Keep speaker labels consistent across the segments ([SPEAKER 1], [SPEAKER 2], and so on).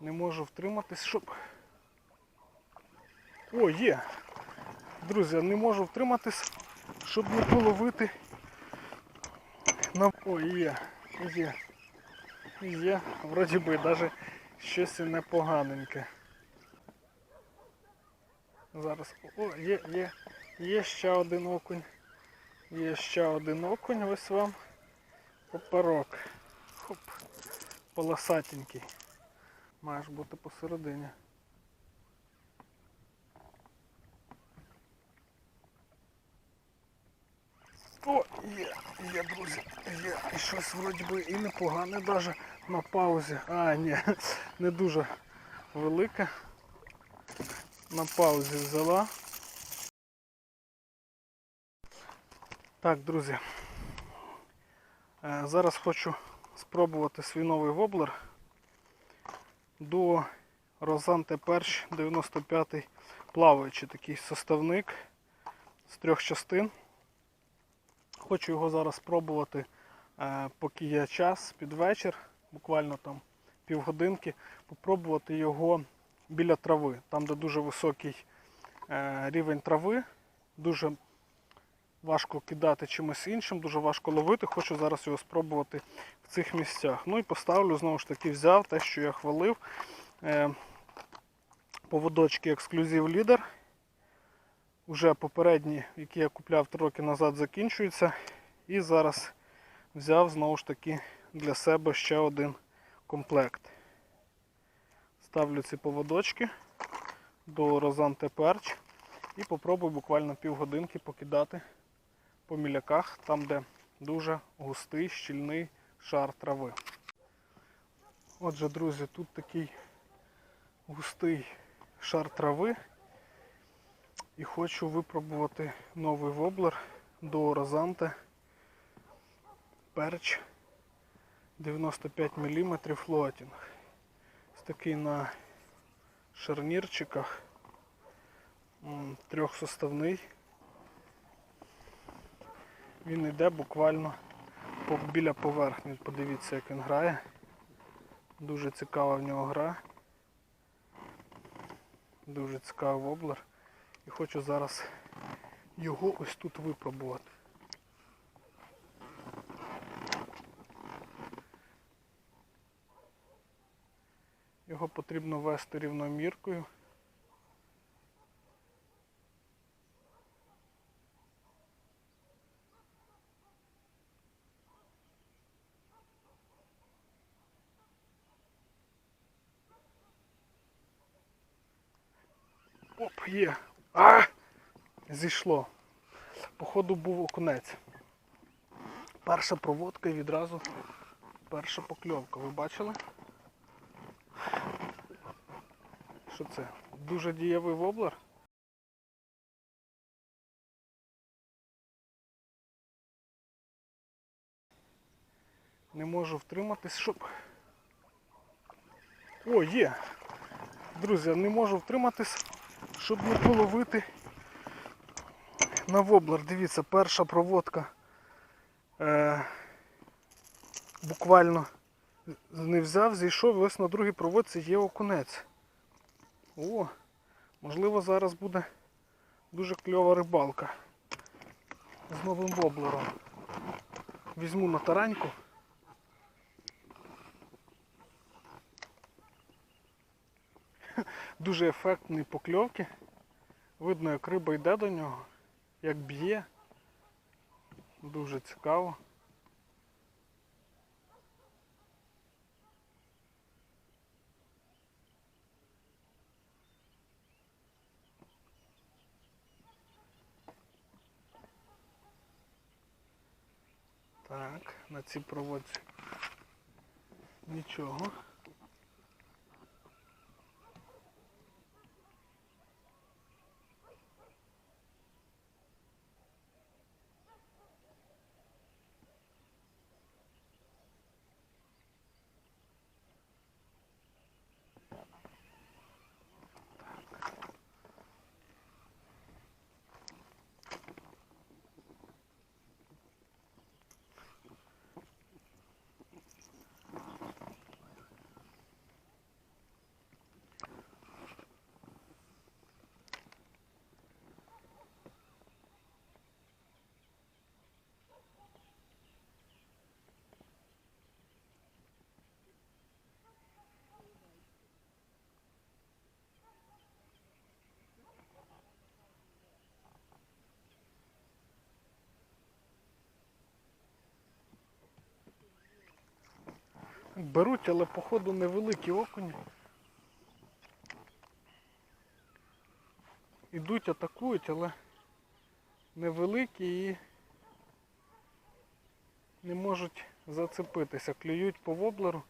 [SPEAKER 1] Не можу втриматись, щоб. О, є! Друзі, не можу втриматись, щоб не половити. На... О, є, є. Є. Вроді би навіть щось непоганеньке. Зараз. О, є, є. Є ще один окунь. Є ще один окунь, ось вам. Поперок. Хоп. Полосатенький. Маєш бути посередині. О, є, є, друзі, є. І щось вроді би і непогане даже на паузі. А, ні, не дуже велике. На паузі взяла. Так, друзі. Е, Зараз хочу спробувати свій новий воблер до Розанте Перш 95 плаваючий такий составник з трьох частин. Хочу його зараз спробувати, е, поки є час під вечір, буквально там півгодинки, попробувати його біля трави, там де дуже високий е, рівень трави, дуже важко кидати чимось іншим, дуже важко ловити. Хочу зараз його спробувати в цих місцях. Ну і поставлю, знову ж таки, взяв те, що я хвалив. Е, Поводочки ексклюзив лідер. Уже попередні, які я купляв 3 роки назад, закінчуються. І зараз взяв знову ж таки для себе ще один комплект. Ставлю ці поводочки до Розанте Перч і попробую буквально півгодинки покидати по міляках, там де дуже густий, щільний шар трави. Отже, друзі, тут такий густий шар трави. І хочу випробувати новий воблер до Розанте Перч 95 мм флотінг. Ось такий на шарнірчиках трьохсоставний. Він йде буквально біля поверхні. Подивіться, як він грає. Дуже цікава в нього гра. Дуже цікавий воблер. І хочу зараз його ось тут випробувати. Його потрібно вести рівноміркою. Оп, є. А! Зійшло. Походу був окунець. Перша проводка і відразу перша покльовка. Ви бачили? Що це? Дуже дієвий воблер. Не можу втриматись, щоб. О, є! Друзі, не можу втриматись, щоб не половити на воблер. Дивіться, перша проводка. Е, буквально не взяв, зійшов, і ось на другій проводці є окунець. О, можливо зараз буде дуже кльова рибалка з новим воблером. Візьму на тараньку. Дуже ефектні покльовки. Видно, як риба йде до нього, як б'є. Дуже цікаво. Так, на цій проводці нічого. Беруть, але походу невеликі окуні. Ідуть, атакують, але невеликі і не можуть зацепитися. Клюють по воблеру.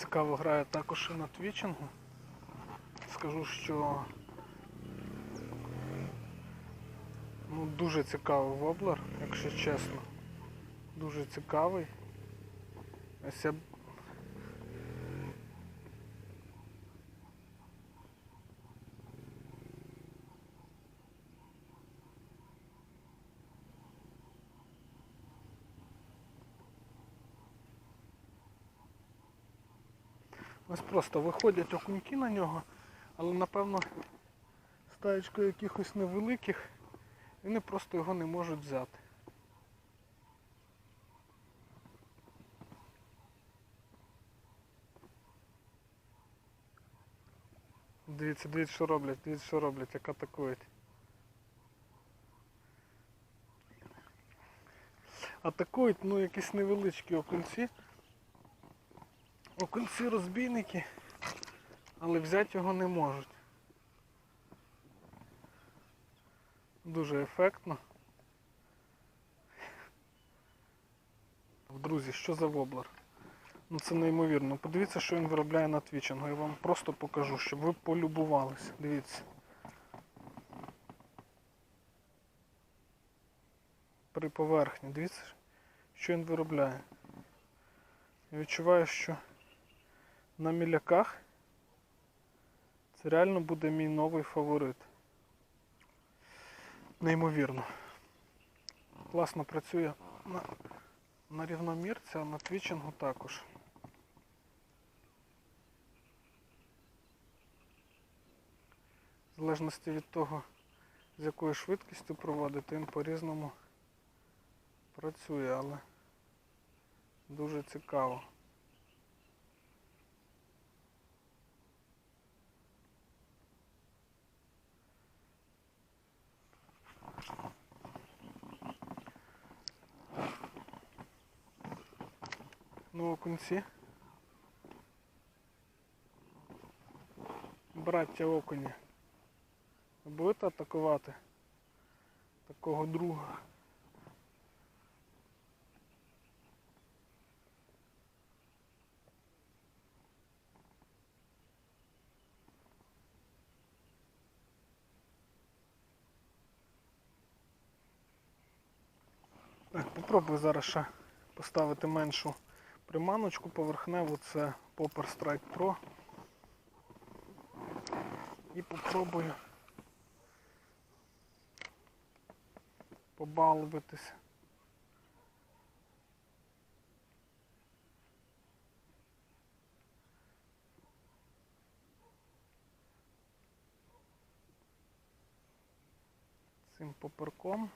[SPEAKER 1] Цікаво грає також і на твічингу. Скажу, що ну, дуже цікавий воблер, якщо чесно. Дуже цікавий. Ось я б- Ось просто виходять окуньки на нього, але напевно стаєчкою якихось невеликих, вони просто його не можуть взяти. Дивіться, дивіться, що роблять, дивіться, що роблять, як атакують. Атакують, ну, якісь невеличкі окунці. Окунці розбійники, але взяти його не можуть. Дуже ефектно. Друзі, що за воблер? Ну це неймовірно. Подивіться, що він виробляє на твічингу. Я вам просто покажу, щоб ви полюбувалися. Дивіться. При поверхні. Дивіться, що він виробляє. Я відчуваю, що на міляках це реально буде мій новий фаворит. Неймовірно. Класно працює на, на рівномірці, а на твічингу також. В залежності від того, з якою швидкістю проводити, він по-різному працює, але дуже цікаво. Ну, окунці. Браття окуні. Будете атакувати такого друга. Так, попробую зараз ще поставити меншу приманочку поверхневу, це Popper Strike Pro. І попробую побалуватись. Цим поперком.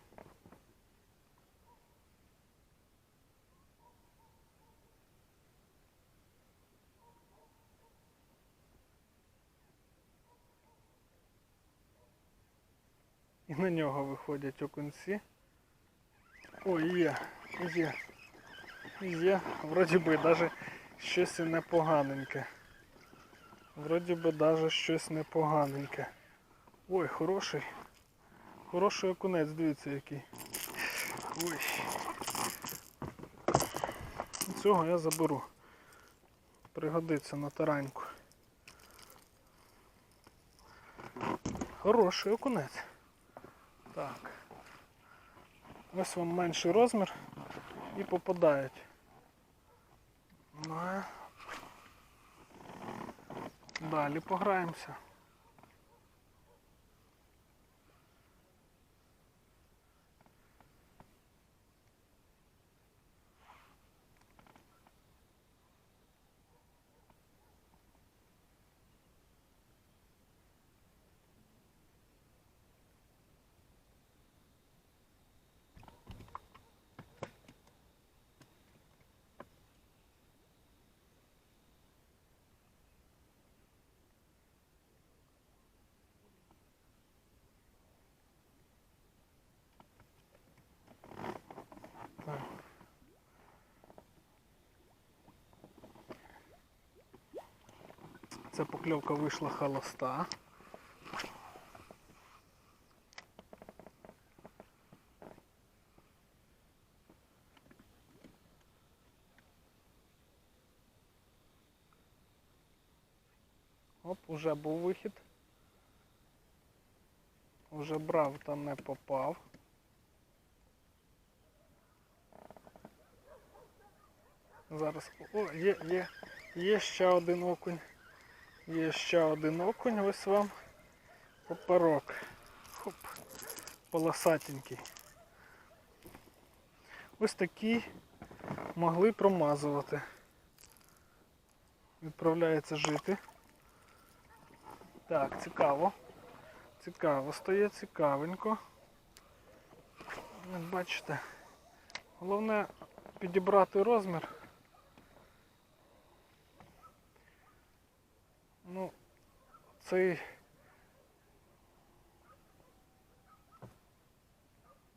[SPEAKER 1] На нього виходять окунці. Ой, є, є. Є. Вроді би навіть щось непоганеньке. Вроді би даже щось непоганеньке. Ой, хороший. Хороший окунець, дивіться який. Ой. Цього я заберу. Пригодиться на тараньку. Хороший окунець. Так. Ось вам менший розмір і попадають. Ну, Далі пограємося. Ця покльовка вийшла холоста. Оп, уже був вихід. Уже брав та не попав. Зараз. О, є, є, є ще один окунь. Є ще один окунь, ось вам поперок. Хоп. Полосатенький. Ось такі могли промазувати. Відправляється жити. Так, цікаво. Цікаво стає, цікавенько. Бачите. Головне підібрати розмір. Ну, цей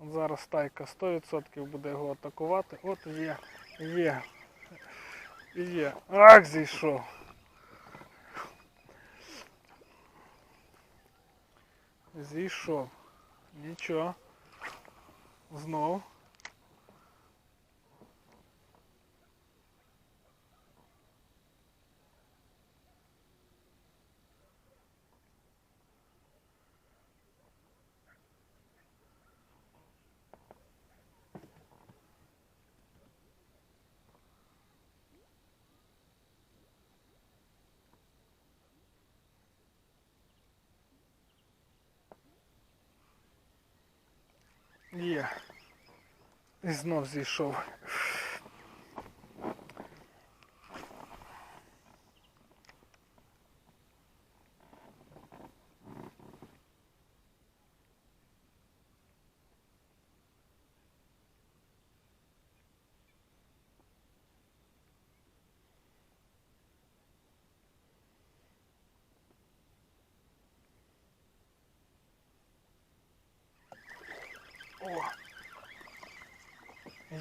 [SPEAKER 1] зараз тайка 100% буде його атакувати. От є, є. Є. Ах, зійшов. Зійшов. Нічого. Знов. Є. І знов зійшов.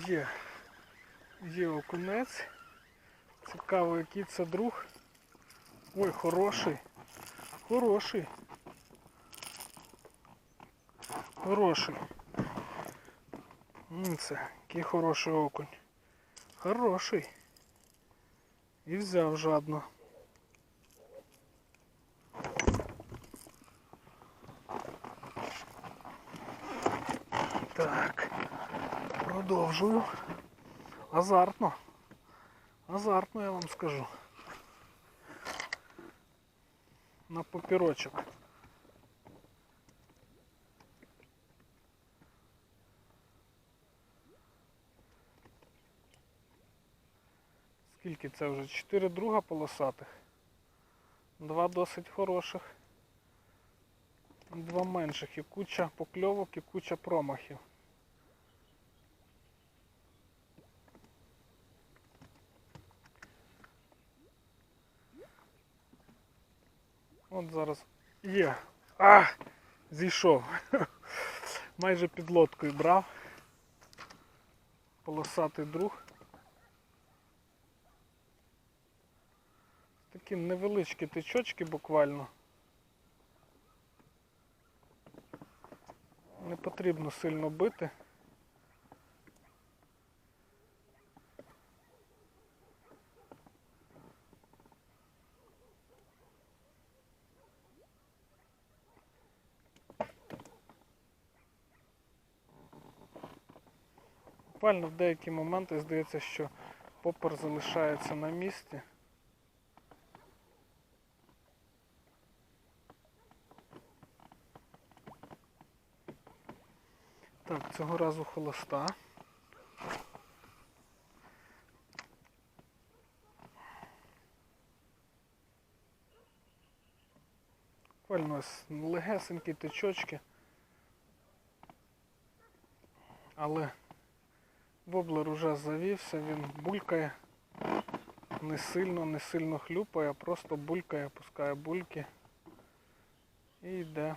[SPEAKER 1] Є. Є окунець. Цікаво, який це друг. Ой, хороший. Хороший. Хороший. Це який хороший окунь. Хороший. І взяв жадно. Так. Продовжую. Азартно. Азартно, я вам скажу. На папірочок. Скільки це вже? Чотири друга полосатих. Два досить хороших. Два менших і куча покльовок і куча промахів. От зараз є. А! Зійшов. Майже під лодкою брав. Полосатий друг. Такі невеличкі тичочки буквально. Не потрібно сильно бити. Буквально в деякі моменти здається, що попер залишається на місці. Так, цього разу холоста. Буквально ось легесенькі тичочки. Але воблер уже завівся, він булькає. Не сильно, не сильно хлюпає, просто булькає, пускає бульки і йде.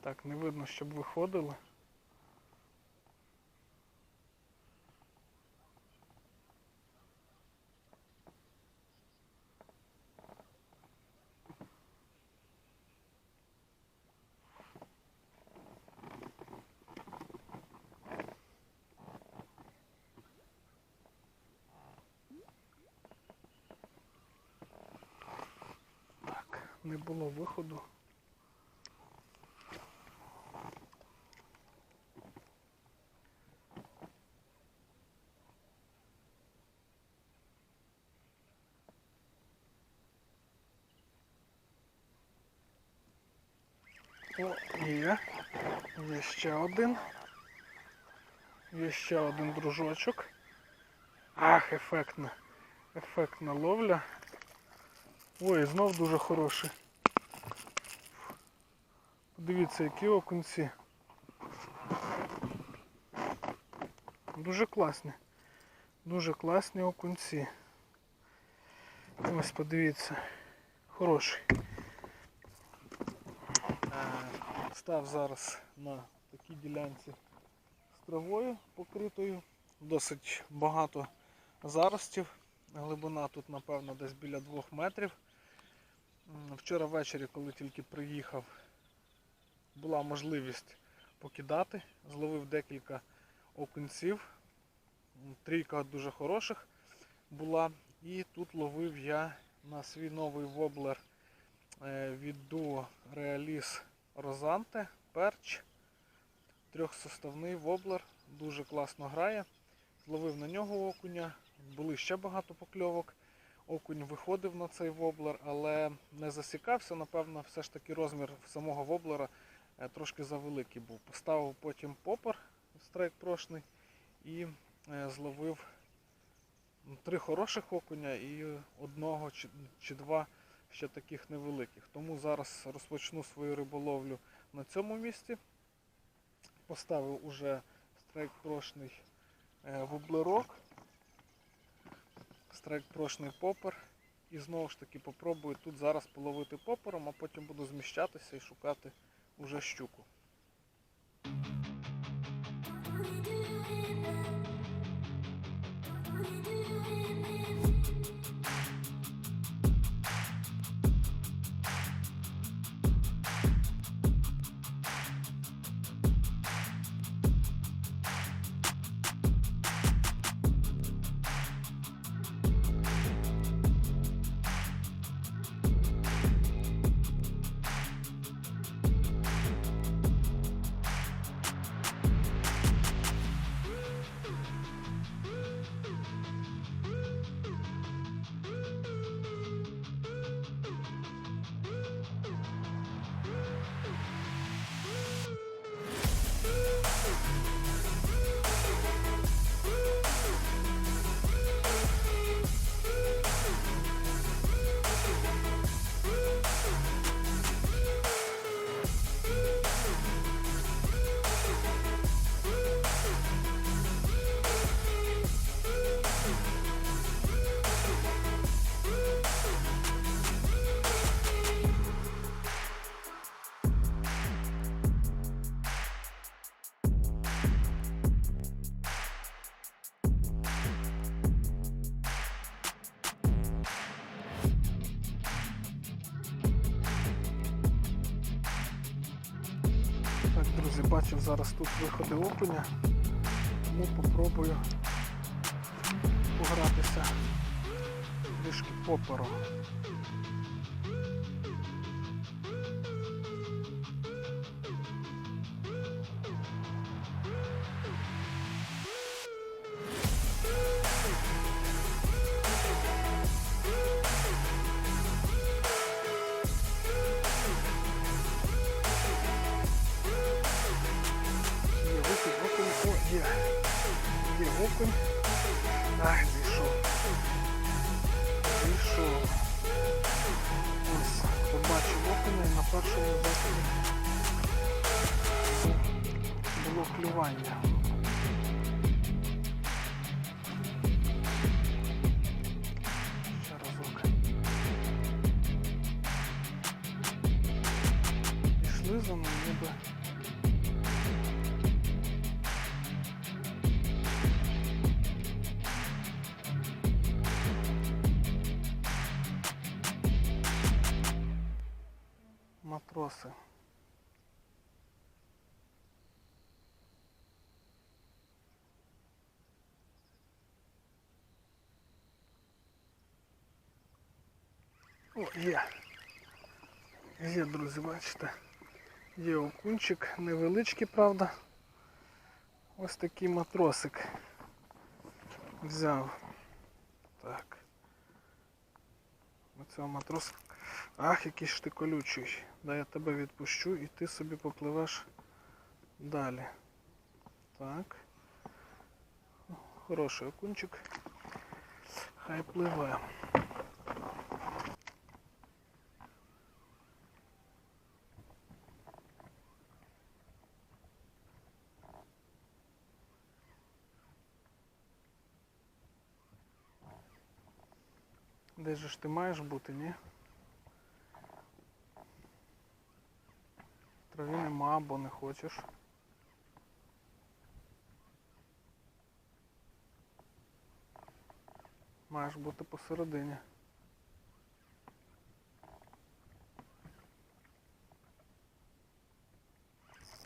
[SPEAKER 1] Так, не видно, щоб виходили. Так, не було виходу. О, є. Є ще один. Є ще один дружочок. Ах, ефектна. Ефектна ловля. Ой, знов дуже хороший. Подивіться, які окунці. Дуже класні. Дуже класні окунці. Ось подивіться. Хороший. Став зараз на такій ділянці з травою покритою. Досить багато заростів. Глибина тут, напевно, десь біля 2 метрів. Вчора ввечері, коли тільки приїхав, була можливість покидати. Зловив декілька окунців. Трійка дуже хороших була. І тут ловив я на свій новий воблер е, від Duo Realis Rosante Perch. Трьохсоставний воблер, дуже класно грає. Зловив на нього окуня, були ще багато покльовок. Окунь виходив на цей воблер, але не засікався. Напевно, все ж таки розмір самого воблера трошки завеликий був. Поставив потім попер страйк прошний і е, зловив три хороших окуня і одного чи, два ще таких невеликих. Тому зараз розпочну свою риболовлю на цьому місці. Поставив уже страйк прошний е, воблерок, страйк прошний попер. І знову ж таки попробую тут зараз половити попером, а потім буду зміщатися і шукати уже щуку. Thank you. Друзі, бачив зараз тут виходи окуня, тому попробую погратися трішки поперу. Було клювання. Ще разок. Пішли за мною ніби. матроси. О, є. Є, друзі, бачите. Є окунчик, невеличкий, правда. Ось такий матросик взяв. Так. Оцього матроса. Ах, який ж ти колючий. Да я тебе відпущу і ти собі попливеш далі. Так. Хороший окунчик. Хай пливе. Де же ж ти маєш бути, ні? Траві нема, бо не хочеш. Маєш бути посередині.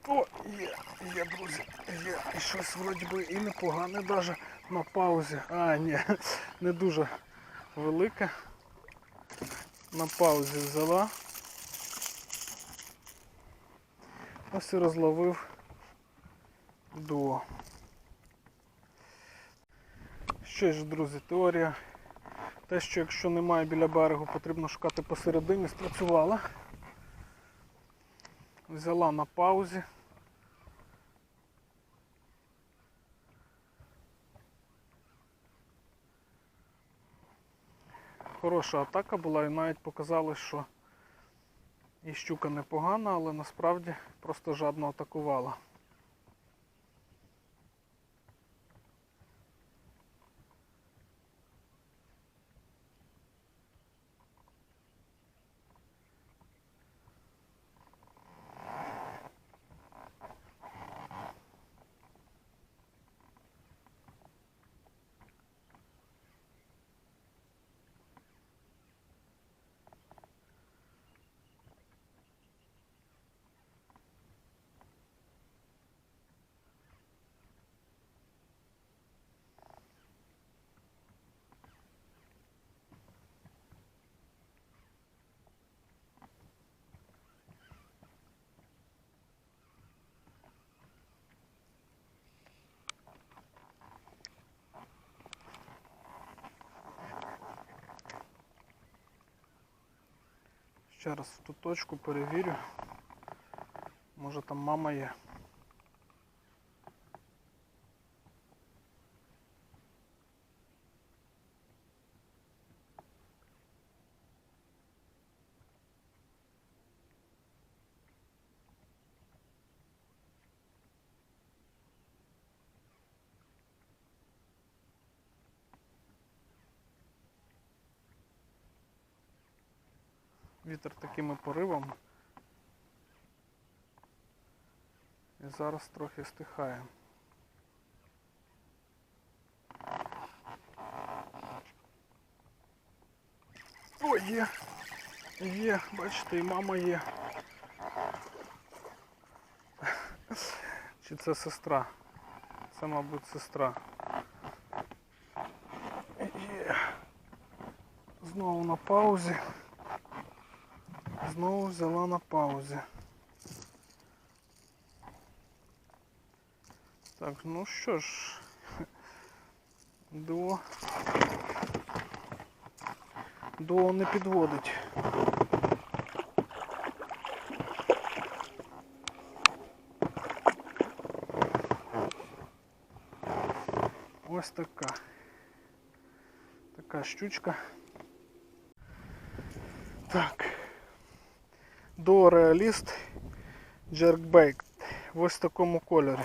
[SPEAKER 1] О, є, є, друзі, є. І щось вроді би і непогане даже на паузі. А, ні, не дуже велике. На паузі взяла. Ось і розловив дуо. Що ж, друзі, теорія. Те, що якщо немає біля берегу, потрібно шукати посередині, спрацювала. Взяла на паузі. Хороша атака була і навіть показали, що і щука непогана, але насправді просто жадно атакувала. Ще раз в ту точку перевірю. Може там мама є. Вітер такими поривами. І зараз трохи стихає. О, є! Є, бачите, і мама є. Чи це сестра? Це, мабуть, сестра. Є. Знову на паузі. Знову взяла на паузі. Так, ну що ж, до до не підводить. Ось така. Така щучка. Так. До реаліст Jerkbait. Ось в такому кольорі.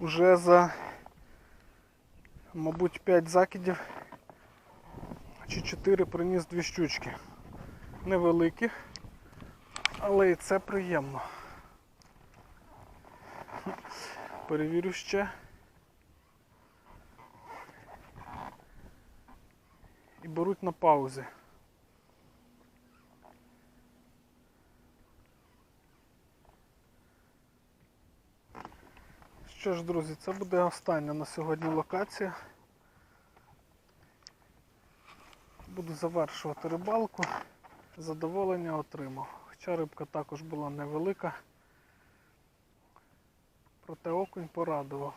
[SPEAKER 1] Уже за, мабуть, 5 закидів чи 4 приніс дві щучки. Невеликих, але і це приємно. Перевірю ще. І беруть на паузі. Що ж, друзі, це буде остання на сьогодні локація. Буду завершувати рибалку. Задоволення отримав. Хоча рибка також була невелика. Проте окунь порадував.